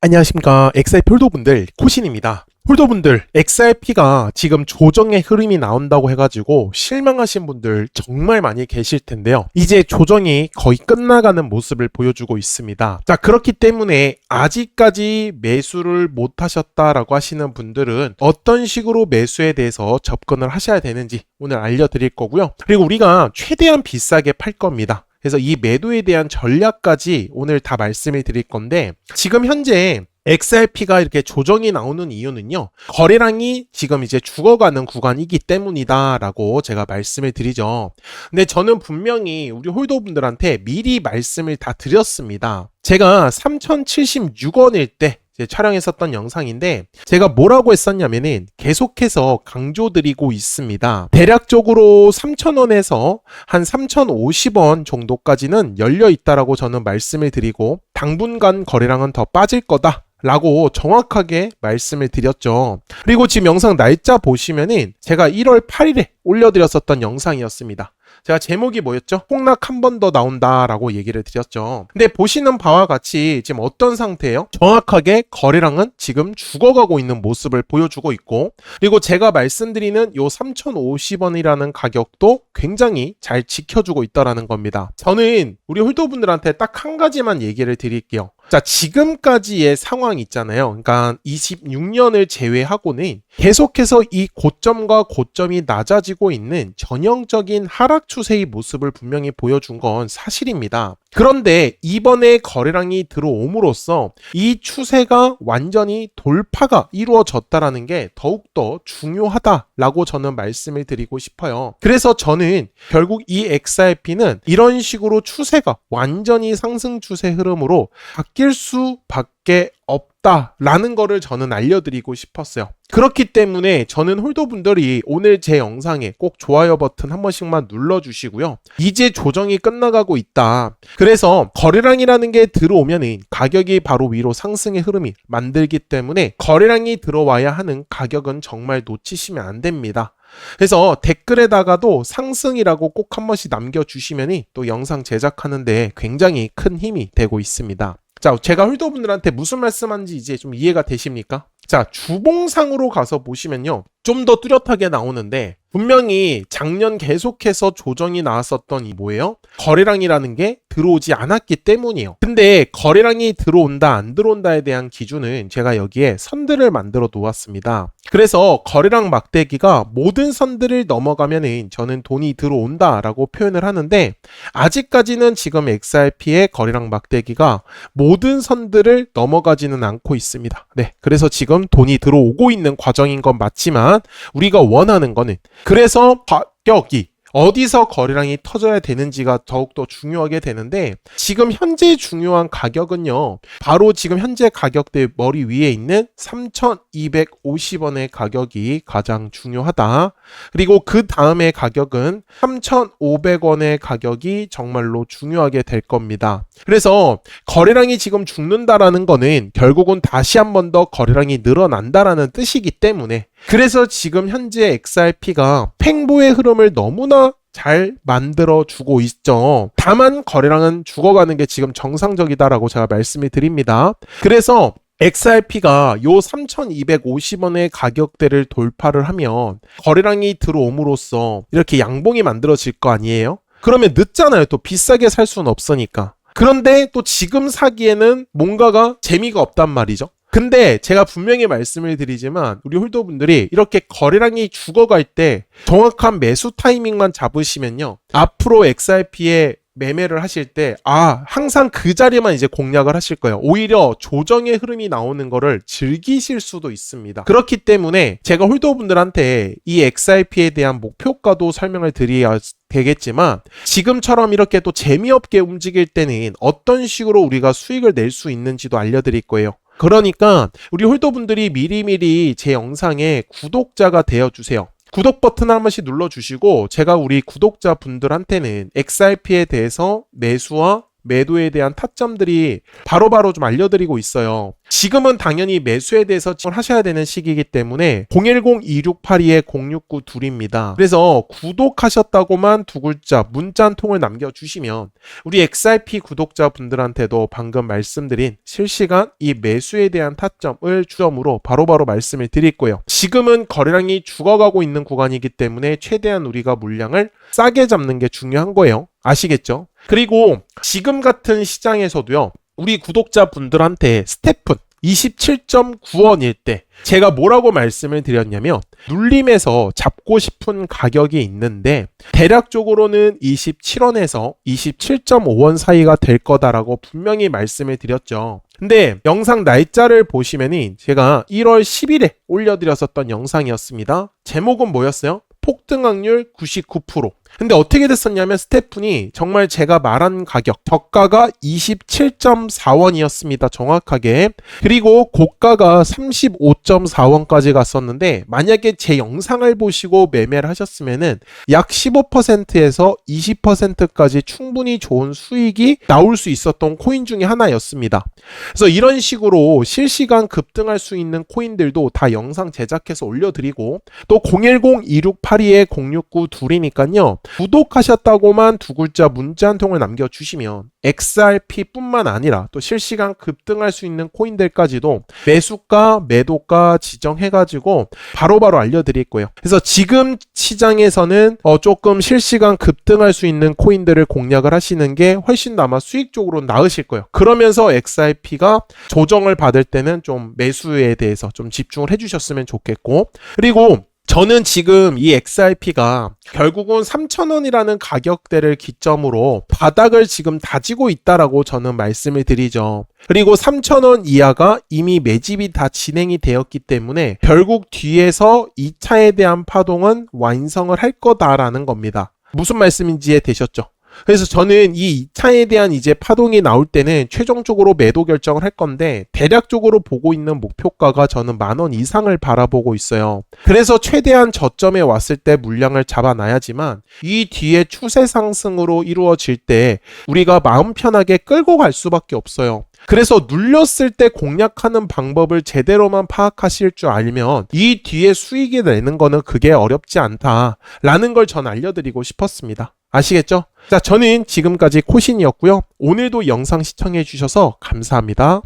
안녕하십니까. XRP 홀더분들, 코신입니다. 홀더분들, XRP가 지금 조정의 흐름이 나온다고 해가지고 실망하신 분들 정말 많이 계실 텐데요. 이제 조정이 거의 끝나가는 모습을 보여주고 있습니다. 자, 그렇기 때문에 아직까지 매수를 못 하셨다라고 하시는 분들은 어떤 식으로 매수에 대해서 접근을 하셔야 되는지 오늘 알려드릴 거고요. 그리고 우리가 최대한 비싸게 팔 겁니다. 그래서 이 매도에 대한 전략까지 오늘 다 말씀을 드릴 건데 지금 현재 XRP가 이렇게 조정이 나오는 이유는요. 거래량이 지금 이제 죽어가는 구간이기 때문이다라고 제가 말씀을 드리죠. 근데 저는 분명히 우리 홀더분들한테 미리 말씀을 다 드렸습니다. 제가 3076원일 때 촬영했었던 영상인데 제가 뭐라고 했었냐면은 계속해서 강조드리고 있습니다. 대략적으로 3,000원에서 한 3,050원 정도까지는 열려 있다라고 저는 말씀을 드리고 당분간 거래량은 더 빠질 거다. 라고 정확하게 말씀을 드렸죠. 그리고 지금 영상 날짜 보시면은 제가 1월 8일에 올려드렸었던 영상이었습니다. 제가 제목이 뭐였죠? 폭락 한 번 더 나온다라고 얘기를 드렸죠. 근데 보시는 바와 같이 지금 어떤 상태예요? 정확하게 거래량은 지금 죽어가고 있는 모습을 보여주고 있고 그리고 제가 말씀드리는 요 3,050원이라는 가격도 굉장히 잘 지켜주고 있다라는 겁니다. 저는 우리 홀더분들한테 딱 한 가지만 얘기를 드릴게요. 자, 지금까지의 상황 있잖아요. 그러니까 26년을 제외하고는 계속해서 이 고점과 고점이 낮아지고 있는 전형적인 하락 추 세의 모습을 분명히 보여준 건 사실입니다. 그런데 이번에 거래량이 들어옴으로써 이 추세가 완전히 돌파가 이루어졌다라는 게 더욱더 중요하다라고 저는 말씀을 드리고 싶어요. 그래서 저는 결국 이 XRP는 이런 식으로 추세가 완전히 상승 추세 흐름으로 바뀔 수밖에 없 다라는 거를 저는 알려드리고 싶었어요. 그렇기 때문에 저는 홀더분들이 오늘 제 영상에 꼭 좋아요 버튼 한 번씩만 눌러주시고요. 이제 조정이 끝나가고 있다. 그래서 거래량이라는 게 들어오면은 가격이 바로 위로 상승의 흐름이 만들기 때문에 거래량이 들어와야 하는 가격은 정말 놓치시면 안 됩니다. 그래서 댓글에다가도 상승이라고 꼭 한 번씩 남겨주시면 또 영상 제작하는데 굉장히 큰 힘이 되고 있습니다. 자, 제가 홀더분들한테 무슨 말씀하는지 이제 좀 이해가 되십니까? 자, 주봉상으로 가서 보시면요. 좀 더 뚜렷하게 나오는데 분명히 작년 계속해서 조정이 나왔었던 이 뭐예요? 거래량이라는 게 들어오지 않았기 때문이에요. 근데 거래량이 들어온다 안 들어온다에 대한 기준은 제가 여기에 선들을 만들어 놓았습니다. 그래서 거래량 막대기가 모든 선들을 넘어가면은 저는 돈이 들어온다라고 표현을 하는데 아직까지는 지금 XRP의 거래량 막대기가 모든 선들을 넘어가지는 않고 있습니다. 네. 그래서 지금 돈이 들어오고 있는 과정인 건 맞지만 우리가 원하는 거는 그래서 가격이 어디서 거래량이 터져야 되는지가 더욱더 중요하게 되는데 지금 현재 중요한 가격은요. 바로 지금 현재 가격대 머리 위에 있는 3,250원의 가격이 가장 중요하다. 그리고 그 다음에 가격은 3,500원의 가격이 정말로 중요하게 될 겁니다. 그래서 거래량이 지금 죽는다라는 거는 결국은 다시 한 번 더 거래량이 늘어난다라는 뜻이기 때문에 그래서 지금 현재 XRP가 팽보의 흐름을 너무나 잘 만들어 주고 있죠. 다만 거래량은 죽어가는 게 지금 정상적이다라고 제가 말씀을 드립니다. 그래서 XRP가 요 3,250원의 가격대를 돌파를 하면 거래량이 들어옴으로써 이렇게 양봉이 만들어질 거 아니에요? 그러면 늦잖아요. 또 비싸게 살 수는 없으니까. 그런데 또 지금 사기에는 뭔가가 재미가 없단 말이죠. 근데 제가 분명히 말씀을 드리지만 우리 홀더분들이 이렇게 거래량이 죽어갈 때 정확한 매수 타이밍만 잡으시면요. 앞으로 XRP의 매매를 하실 때, 아, 항상 그 자리만 이제 공략을 하실 거예요. 오히려 조정의 흐름이 나오는 거를 즐기실 수도 있습니다. 그렇기 때문에 제가 홀더분들한테 이 XRP에 대한 목표가도 설명을 드려야 되겠지만 지금처럼 이렇게 또 재미없게 움직일 때는 어떤 식으로 우리가 수익을 낼 수 있는지도 알려드릴 거예요. 그러니까 우리 홀더분들이 미리미리 제 영상에 구독자가 되어 주세요. 구독 버튼 한 번씩 눌러주시고 제가 우리 구독자 분들한테는 XRP에 대해서 매수와 매도에 대한 타점들이 바로 바로 좀 알려드리고 있어요. 지금은 당연히 매수에 대해서 하셔야 되는 시기이기 때문에 010-2682-069 둘입니다. 그래서 구독하셨다고만 두 글자 문자 한 통을 남겨주시면 우리 XRP 구독자분들한테도 방금 말씀드린 실시간 이 매수에 대한 타점을 주점으로 바로바로 말씀을 드릴 거예요. 지금은 거래량이 죽어가고 있는 구간이기 때문에 최대한 우리가 물량을 싸게 잡는 게 중요한 거예요. 아시겠죠? 그리고 지금 같은 시장에서도요. 우리 구독자분들한테 스태픈 27.9원일 때 제가 뭐라고 말씀을 드렸냐면 눌림에서 잡고 싶은 가격이 있는데 대략적으로는 27원에서 27.5원 사이가 될 거다라고 분명히 말씀을 드렸죠. 근데 영상 날짜를 보시면은 제가 1월 10일에 올려드렸었던 영상이었습니다. 제목은 뭐였어요? 폭등확률 99%. 근데 어떻게 됐었냐면 스태프니 정말 제가 말한 가격 저가가 27.4원이었습니다. 정확하게. 그리고 고가가 35.4원까지 갔었는데 만약에 제 영상을 보시고 매매를 하셨으면은 약 15%에서 20%까지 충분히 좋은 수익이 나올 수 있었던 코인 중에 하나였습니다. 그래서 이런 식으로 실시간 급등할 수 있는 코인들도 다 영상 제작해서 올려드리고 또 010-2682-069 둘이니까요. 구독하셨다고만 두 글자 문자 한 통을 남겨주시면 XRP뿐만 아니라 또 실시간 급등할 수 있는 코인들까지도 매수가, 매도가 지정해가지고 바로바로 알려드릴 거예요. 그래서 지금 시장에서는 어 조금 실시간 급등할 수 있는 코인들을 공략을 하시는 게 훨씬 더 아마 수익적으로 나으실 거예요. 그러면서 XRP가 조정을 받을 때는 좀 매수에 대해서 좀 집중을 해주셨으면 좋겠고 그리고 저는 지금 이 XRP가 결국은 3,000원이라는 가격대를 기점으로 바닥을 지금 다지고 있다라고 저는 말씀을 드리죠. 그리고 3,000원 이하가 이미 매집이 다 진행이 되었기 때문에 결국 뒤에서 2차에 대한 파동은 완성을 할 거다라는 겁니다. 무슨 말씀인지 이해되셨죠? 그래서 저는 이 2차에 대한 이제 파동이 나올 때는 최종적으로 매도 결정을 할 건데 대략적으로 보고 있는 목표가가 저는 만 원 이상을 바라보고 있어요. 그래서 최대한 저점에 왔을 때 물량을 잡아놔야지만 이 뒤에 추세 상승으로 이루어질 때 우리가 마음 편하게 끌고 갈 수밖에 없어요. 그래서 눌렸을 때 공략하는 방법을 제대로만 파악하실 줄 알면 이 뒤에 수익이 내는 거는 그게 어렵지 않다라는 걸 전 알려드리고 싶었습니다. 아시겠죠? 자, 저는 지금까지 코신이었고요. 오늘도 영상 시청해 주셔서 감사합니다.